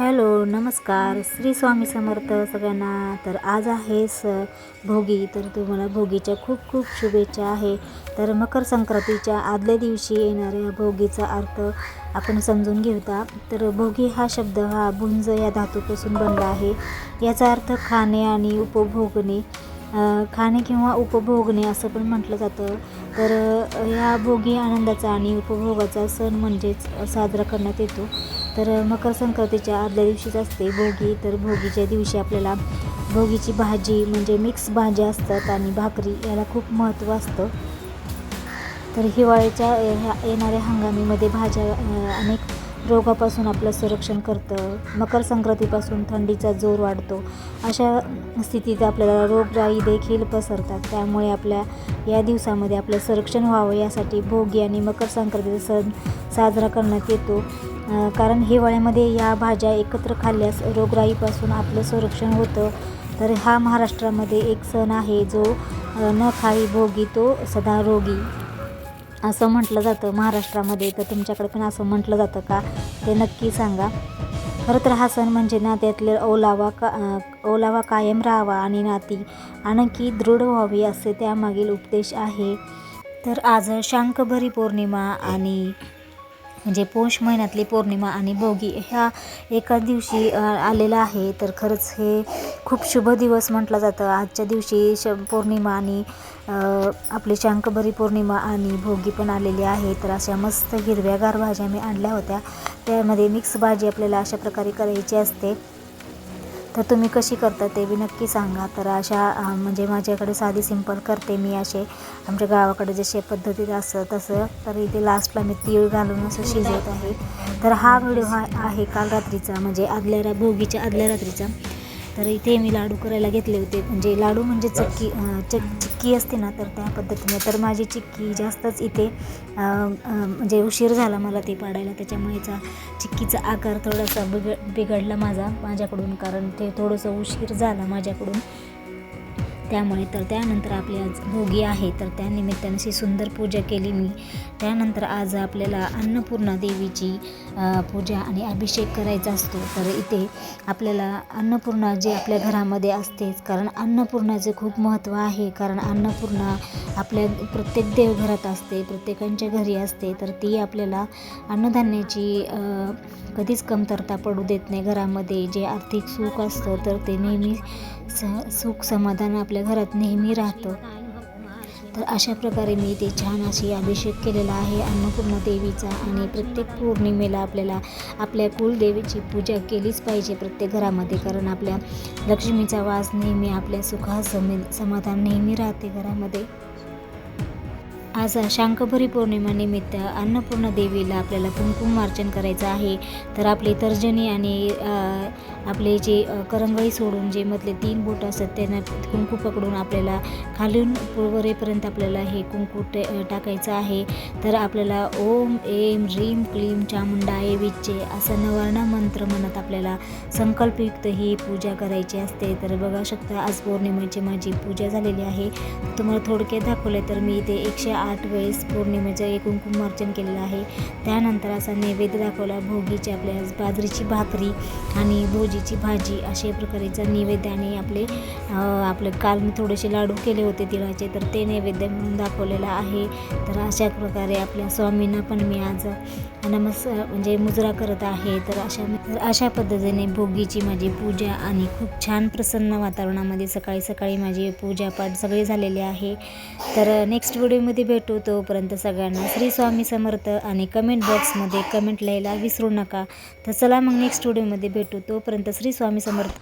Hello नमस्कार. श्री स्वामी समर्थ सगळ्यांना. तर आज आहे स भोगी. तर तुम्हाला भोगीच्या खूप खूप शुभेच्छा आहे. तर मकर संक्रांतीच्या आदल्या दिवशी येणाऱ्या भोगीचा अर्थ आपण समजून घेऊता. तर भोगी हा शब्द हा भुंज या धातूपासून बनला आहे. याचा अर्थ खाणे आणि उपभोगणे. खाणे किंवा उपभोगणे असं पण म्हटलं जातं. तर ह्या या भोगी आनंदाचा आणि उपभोगाचा सण म्हणजेच साजरा करण्यात येतो. तर मकर संक्रांतीच्या आदल्या दिवशीच असते भोगी. तर भोगीच्या दिवशी आपल्याला भोगीची भाजी म्हणजे मिक्स भाज्या असतात आणि भाकरी याला खूप महत्त्व असतं. तर हिवाळ्याच्या ह्या येणाऱ्या हंगामीमध्ये भाज्या अनेक रोगापासून आपलं संरक्षण करतं मकर संक्रांतीपासून थंडीचा जोर वाढतो. अशा स्थितीत आपल्याला रोगराई देखील पसरतात. त्यामुळे आपल्या या दिवसामध्ये आपलं संरक्षण व्हावं यासाठी भोगी आणि मकर संक्रांतीचा सण साजरा करण्यात येतो. कारण हिवाळ्यामध्ये या भाज्या एकत्र खाल्ल्यास रोगराईपासून आपलं संरक्षण होतं. तर हा महाराष्ट्रामध्ये एक सण आहे जो न खाई भोगी तो सदा रोगी. असं म्हटलं जातं महाराष्ट्रामध्ये तर तुमच्याकडे पण असं म्हटलं जातं का? ते नक्की सांगा. खरं तर हा सण म्हणजे नात्यातले ओलावा का ओलावा कायम राहावा आणि नाती आणखी दृढ व्हावी असे त्यामागील उपदेश आहे. तर आज शांकभरी पौर्णिमा आणि म्हणजे पौष महिन्यातली पौर्णिमा आणि भोगी ह्या एकाच दिवशी आलेला आहे. तर खरंच हे खूप शुभ दिवस म्हटलं जातं. आजच्या दिवशी श पौर्णिमा आणि आपली शांकभरी पौर्णिमा आणि भोगी पण आलेली आहे. तर अशा मस्त हिरव्यागार भाज्या मी आणल्या होत्या. त्यामध्ये मिक्स भाजी आपल्याला अशा प्रकारे करायची असते. तर तुम्ही कशी करता ते बी नक्की सांगा. तर अशा म्हणजे माझ्याकडे साधी सिंपल करते मी असे. आमच्या गावाकडे जसे पद्धतीत असं तसं. तर इथे लास्टला मी तीळ घालून असं शिजवत आहे. तर हा व्हिडिओ हा आहे काल रात्रीचा म्हणजे आदल्या रा भोगीच्या आदल्या रात्रीचा. तर इथे मी लाडू करायला घेतले होते. म्हणजे लाडू म्हणजे चक्की अ, चक चिक्की असते ना तर त्या पद्धतीने. तर माझी चिक्की जास्तच इथे म्हणजे उशीर झाला मला ते पाडायला. त्याच्यामुळेचा चिक्कीचा आकार थोडासा बिग बिघडला माझा माझ्याकडून. कारण ते थोडंसं उशीर झाला माझ्याकडून. त्यामुळे तर त्यानंतर आपली आज भोगी आहे. तर त्यानिमित्ताने अशी सुंदर पूजा केली मी. त्यानंतर आज आपल्याला अन्नपूर्णा देवीची पूजा आणि अभिषेक करायचा असतो. तर इथे आपल्याला अन्नपूर्णा जे आपल्या घरामध्ये असतेच. कारण अन्नपूर्णाचे खूप महत्त्व आहे. कारण अन्नपूर्णा आपल्या प्रत्येक देवघरात असते. प्रत्येकांच्या घरी असते. तर ती आपल्याला अन्नधान्याची कधीच कमतरता पडू देत नाही घरामध्ये. जे आर्थिक सुख असतं तर ते नेहमी स सुख समाधान आपल्या घरात नेहमी राहतं. तर अशा प्रकारे मी ते छान अशी अभिषेक केलेला आहे. अन्नपूर्णा देवीचा आणि प्रत्येक पौर्णिमेला आपल्याला आपल्या कुलदेवीची पूजा केलीच पाहिजे प्रत्येक घरामध्ये. कारण आपल्या लक्ष्मीचा वास नेहमी आपल्या सुखा समे समाधान नेहमी राहते घरामध्ये. आज शांकभरी पौर्णिमानिमित्त अन्नपूर्णा देवीला आपल्याला कुंकुमार्चन करायचं आहे. तर आपली तर्जनी आणि आपले जे करंगळी सोडून जे मधले तीन बोट असतात त्यांना कुंकू पकडून आपल्याला खालून पूर्वरेपर्यंत आपल्याला हे कुंकू टे टाकायचं आहे. तर आपल्याला ओम एम ह्रीम क्लीम चामुंडाय विच्चे असं नवर्ण मंत्र म्हणत आपल्याला संकल्पयुक्त ही पूजा करायची असते. तर बघा शकता आज पौर्णिमेची माझी पूजा झालेली आहे. तुम्हाला थोडक्यात दाखवले तर मी इथे एकशे आठ वेळेस पौर्णिमेचं एकूण कुंभार्चन केलेलं आहे त्यानंतर असा नैवेद्य दाखवला भोगीची आपल्या बाजरीची भाकरी आणि भोजीची भाजी अशा प्रकारेचा नैवेद्य आणि आपले आपले काल मी थोडेसे लाडू केले होते तिळाचे तर ते नैवेद्य म्हणून दाखवलेलं आहे. तर अशा प्रकारे आपल्या स्वामींना पण मी आज नमस् म्हणजे मुजरा करत आहे. तर अशा तर अशा पद्धतीने भोगीची माझी पूजा आणि खूप छान प्रसन्न वातावरणामध्ये सकाळी सकाळी माझी पूजापाठ सगळे झालेले आहे. तर नेक्स्ट व्हिडिओमध्ये भेटू तोपर्यंत सगळ्यांना श्री स्वामी समर्थ आणि कमेंट बॉक्समध्ये कमेंट लिहायला विसरू नका. तर चला मग नेक्स्ट व्हिडिओमध्ये भेटू. तोपर्यंत श्री स्वामी समर्थ.